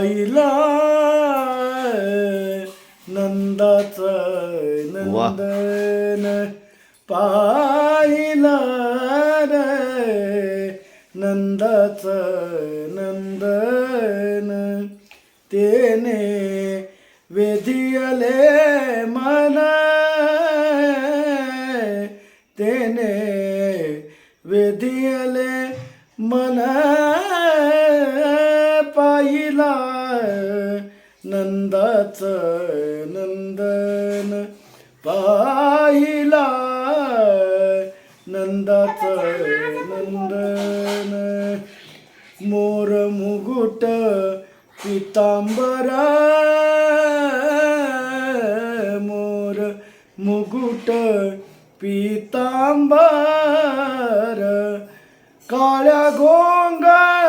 पाहिला नंदाचा नंदन पाहिला रे नंदाचा नंदन. तेने वेधियले मन. तेने वेधियले मन. पाहिला नंदाच नंदन पाहिला नंदाच नंदन. मोर मुगुट पितांबरा मोर मुगुट पितांबर काळ्या गोंगा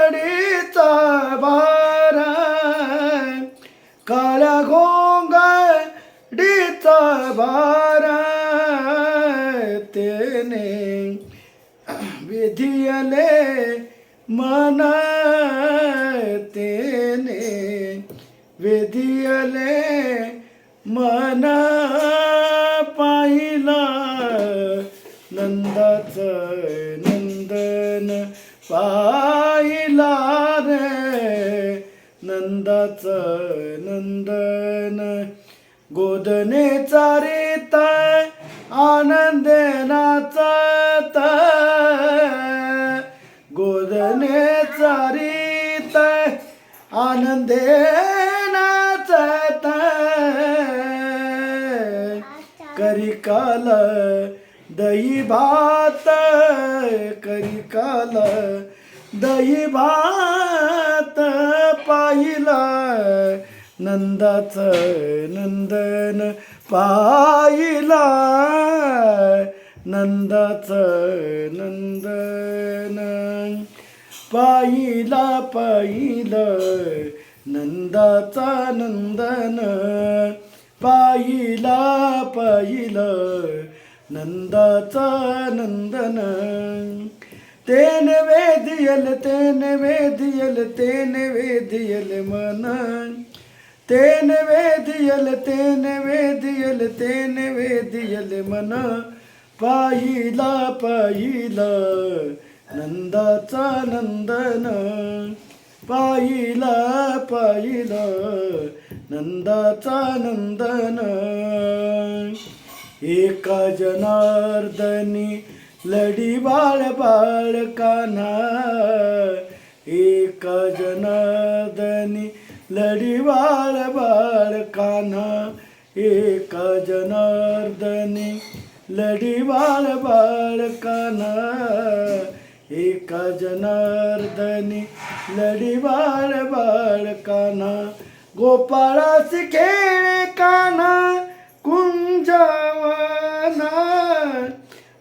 तेने विधियले मना तेने विधियले मन पाहिला नंदाच नंदन पाहिला रे नंदाच नंदन गोदने चारिता आनंदे नाचत गोदने चारित आनंदे नाचत करी काल दही भात करी काल दही भात पाहिला नंदाच नंदन पाहिला नंदाच नंदन पाहिला पाहिलं नंदाचा नंदन पाहिला पाहिलं नंदाचा नंदन तेन वेदियल तेन वेदियल तेन वेदियल मन तेन वेदियल तेन वेदियल तेन वेदियल मन. पाहिला पाहिला नंदाचा नंदन. पाहिला पाहिला नंदाचा नंदन. एका जनार्दनी लढी बाळ बाळ कान्हा एका जनार्दनी लढी बाळ बाळ कान्हा एका जनार्दनी. लढी बाळ बाळ कान्हा एका जनार्दनी. लढी बाळ बाळ कान्हा गोपाळासी खेळ कान्हा कुंजवाना.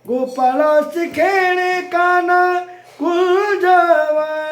गोपाळास खेळ कान्हा कुंजवाना.